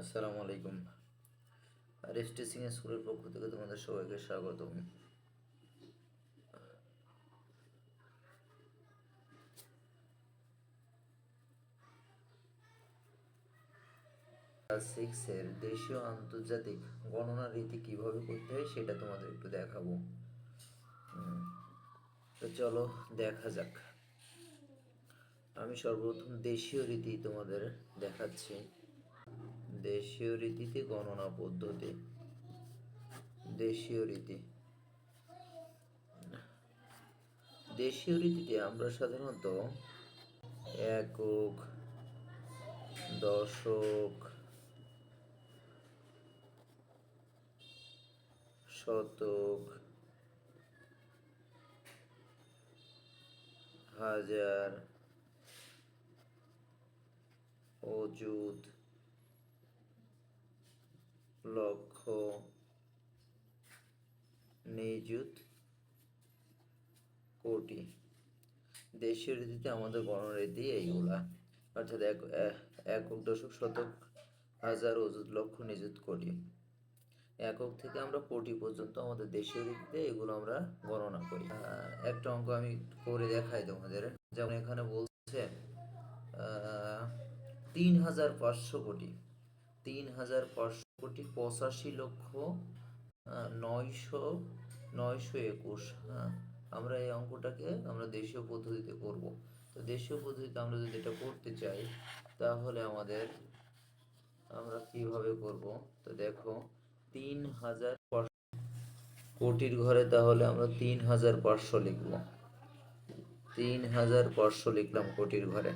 আসসালামু আলাইকুম। রেস্টেসিং স্কুলের পক্ষ থেকে তোমাদের সবাইকে স্বাগতম। সিক্সের দেশীয় আন্তর্জাতিক গণনা রীতি কীভাবে করতে হয় সেটা তোমাদের একটু দেখাবো। তো চলো দেখা যাক। আমি সর্বপ্রথম দেশীয় রীতি তোমাদের দেখাচ্ছি। দেশীয় রীতিতে গণনা পদ্ধতি। দেশীয় রীতি। দেশীয় রীতিতে আমরা সাধারণত একক, দশক, শতক, হাজার, অযুত লক্ষ নিযুত কোটি। দেশীয় রীতিতে আমাদের গণরীতি এইগুলা। অর্থাৎ এক একক দশক শতক হাজার অযুত লক্ষ নিযুত কোটি। একক থেকে আমরা কোটি পর্যন্ত আমাদের দেশীয় রীতিতে এগুলো আমরা গণনা করি। একটা অঙ্ক আমি করে দেখাই তোমাদের। যেমন এখানে বলছে তিন হাজার পাঁচশো কোটি। তিন হাজার পাঁচশো কোটি পঁচাশি লক্ষ নয়শো নয়শো একুশ। হ্যাঁ আমরা এই অঙ্কটাকে আমরা দেশীয় পদ্ধতিতে করব। তো দেশীয় পদ্ধতিতে আমরা যদি এটা করতে চাই, তাহলে আমাদের আমরা কীভাবে করব? তো দেখো, তিন হাজার পাঁচশো কোটির ঘরে তাহলে আমরা তিন হাজার পাঁচশো লিখব। তিন হাজার পাঁচশো লিখলাম কোটির ঘরে।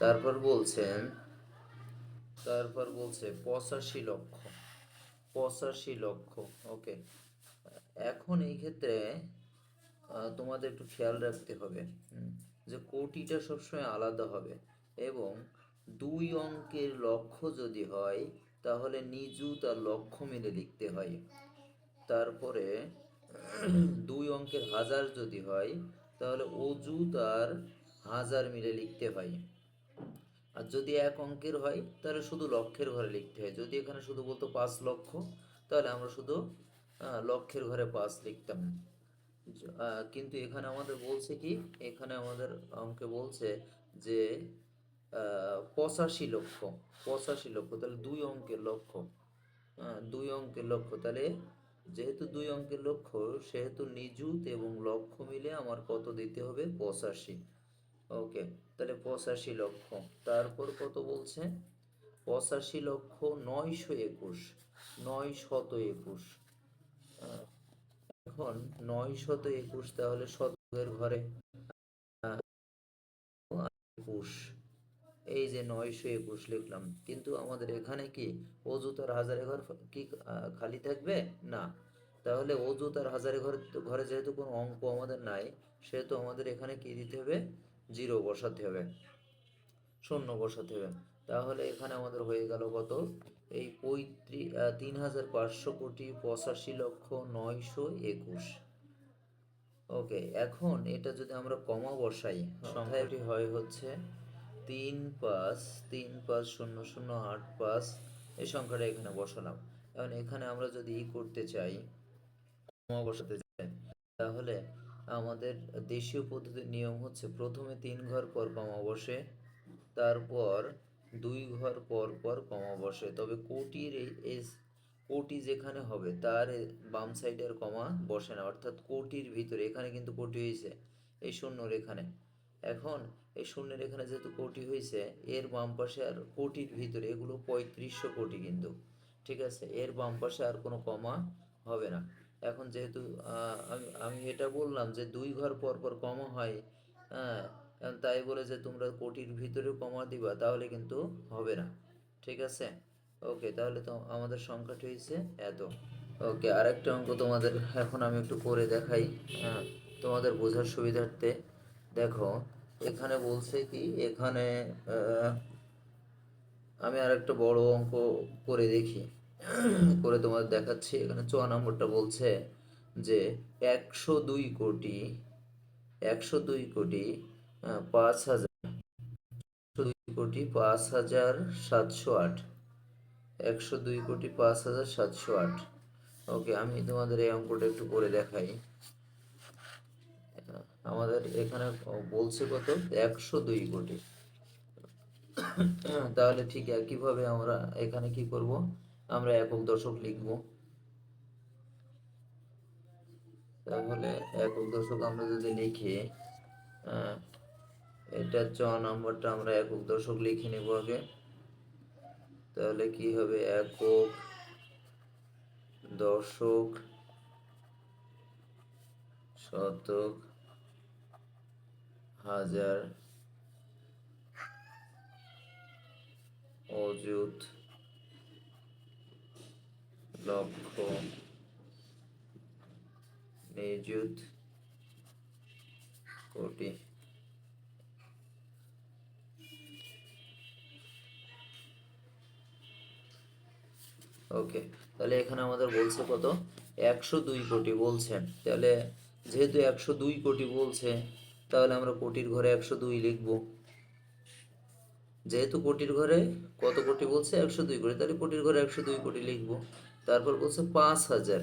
তারপর বলছেন, তারপর বলছে পঁচাশি লক্ষ। পঁচাশি লক্ষ ওকে এখন এই ক্ষেত্রে তোমাদের একটু খেয়াল রাখতে হবে যে কোটিটা সবসময় আলাদা হবে এবং দুই অঙ্কের লক্ষ্য যদি হয়, তাহলে নিযুত আর লক্ষ্য মিলে লিখতে হয়। তারপরে, দুই অঙ্কের হাজার যদি হয়, তাহলে অযুত আর হাজার মিলে লিখতে হয়। আর যদি এক অঙ্কের হয়, তাহলে শুধু লক্ষের ঘরে লিখতে হয়। যদি এখানে শুধু বলতো পাঁচ লক্ষ, তাহলে আমরা শুধু লক্ষের ঘরে পাঁচ লিখতাম। কিন্তু এখানে আমাদের বলছে কি, এখানে আমাদের অঙ্কে বলছে যে পঁচাশি লক্ষ পঁচাশি লক্ষ, তাহলে দুই অঙ্কের লক্ষ্য দুই অঙ্কের লক্ষ্য তাহলে যেহেতু দুই অঙ্কের লক্ষ্য সেহেতু নিযুত এবং লক্ষ্য মিলে আমার কত দিতে হবে? পঁচাশি। ওকে তাহলে পঁচাশি লক্ষ। তারপর কত বলছে? পঁচাশি লক্ষ নয়শো একুশ নয় শত একুশ এখন নয় শত একুশ তাহলে শতকের ঘরে একুশ। এই যে নয়শো একুশ লিখলাম, কিন্তু আমাদের এখানে কি অযুত আর হাজারে ঘর কি খালি থাকবে? না। তাহলে অযুত আর হাজারে ঘর, ঘরে যেহেতু কোনো অঙ্ক আমাদের নাই, সেহেতু আমাদের এখানে কি দিতে হবে? জিরো বসাতে হবে শূন্য বসাতে হবে। তাহলে এখানে আমাদের হয়ে গেল কত? এই পঁয়ত্রিশ তিন হাজার পাঁচশো কোটি পঁচাশি লক্ষ নয়শো একুশ। ওকে এখন এটা যদি আমরা কমা বসাই সংখ্যাটি হয় হচ্ছে তিন পাঁচ তিন পাঁচ শূন্য শূন্য আট পাঁচ এই সংখ্যাটা এখানে বসালাম। এখন এখানে আমরা যদি ই করতে চাই কমা বসাতে চাই তাহলে আমাদের দেশীয় পদ্ধতির নিয়ম হচ্ছে প্রথমে তিন ঘর পর কমা বসে তারপর দুই ঘর পর পর কমা বসে তবে কোটির এই কোটি যেখানে হবে, তার বাম সাইডের কমা বসে না। অর্থাৎ কোটির ভিতরে, এখানে কিন্তু কোটি হয়েছে এই শূন্যর এখানে। এখন এই শূন্যের এখানে যেহেতু কোটি হয়েছে এর বাম পাশে আর কোটির ভিতরে, এগুলো পঁয়ত্রিশশো কোটি কিন্তু। ঠিক আছে? এর বাম পাশে আর কোনো কমা হবে না। এখন যেহেতু আমি এটা বললাম যে দুই ঘর পর পর কমা হয় হ্যাঁ তাই বলে যে তোমরা কোটির ভিতরে কমা দিবা, তাহলে কিন্তু হবে না, ঠিক আছে? ওকে, তাহলে তো আমাদের সংখ্যাটি হয়েছে এত। ওকে, আরেকটা অঙ্ক তোমাদের, এখন আমি একটু করে দেখাই হ্যাঁ তোমাদের বোঝার সুবিধার্থে। দেখো, এখানে বলছে কি, এখানে আমি আর একটা বড় অঙ্ক করে দেখি। করে তোমাদের দেখাচ্ছি। এখানে চ নম্বরটা বলছে যে একশো দুই কোটি, একশো দুই কোটি পাঁচ হাজার দুই কোটি পাঁচ হাজার সাতশো আট। একশো দুই কোটি পাঁচ হাজার সাতশো আট। ওকে, আমি তোমাদের এই অঙ্কটা একটু করে দেখাই। আমাদের এখানে বলছে কত? একশো দুই কোটি। তাহলে ঠিক একইভাবে আমরা এখানে কি করব? আমরা একক দশক লিখব। তাহলে একক দশক আমরা যদি লিখি এটা চ নাম্বারটা আমরা একক দশক লিখে নেব আগে। তাহলে কি হবে? একক দর্শক শতক হাজার অযুত লক্ষ নিযুত। কোটি। ওকে, তাহলে এখানে আমাদের বলছে কত? একশো দুই কোটি বলছেন। তাহলে যেহেতু একশো দুই কোটি বলছে, তাহলে আমরা কোটির ঘরে একশো দুই লিখব। যেহেতু কোটির ঘরে কত কোটি বলছে? একশো দুই কোটি। তাহলে কোটির ঘরে একশো দুই কোটি লিখব। তারপর বলছে পাঁচ হাজার।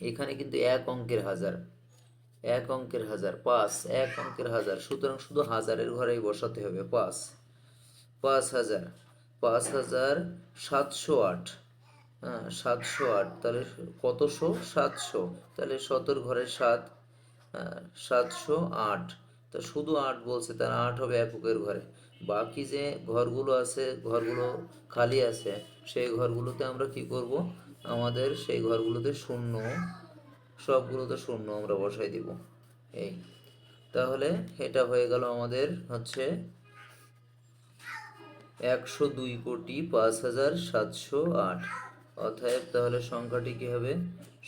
এখানে কিন্তু এক অঙ্কের হাজার। এক অঙ্কের হাজার পাঁচ এক অঙ্কের হাজার। সুতরাং শুধু হাজারের ঘরেই বসাতে হবে পাঁচ। পাঁচ হাজার পাঁচ হাজার সাতশো আট। হ্যাঁ সাতশো আট তাহলে কতশো সাতশো। তাহলে শতর ঘরে সাত আহ, সাতশো আট। তা শুধু আট বলছে তার আট হবে এককের ঘরে। বাকি যে ঘরগুলো আছে ঘরগুলো খালি আছে সেই ঘরগুলোতে আমরা কি করব? আমাদের সেই ঘরগুলোতে শূন্য, সবগুলোতে শূন্য আমরা বসাই দিব। এই, তাহলে এটা হয়ে গেল আমাদের হচ্ছে একশো দুই কোটি পাঁচ হাজার সাতশো আট। অতএব তাহলে সংখ্যাটি কি হবে?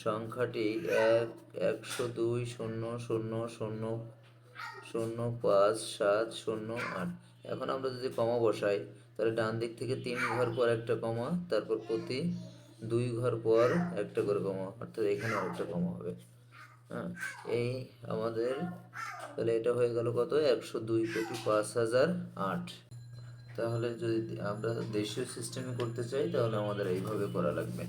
সংখ্যাটি এক, একশো দুই, শূন্য শূন্য শূন্য শূন্য পাঁচ, সাত, শূন্য, আট। এখন আমরা যদি কমা বসাই, তাহলে ডান দিক থেকে তিন ঘর পর একটা কমা, তারপর প্রতি দুই ঘর পর একটা করে কমা, অর্থাৎ এখানে একটা কমা হবে। হ্যাঁ এই আমাদের, তাহলে এটা হয়ে গেল কত? একশো দুই কোটি পাঁচ হাজার আট। তাহলে যদি আমরা দেশীয় সিস্টেমে করতে চাই, তাহলে আমাদের এইভাবে করা লাগবে।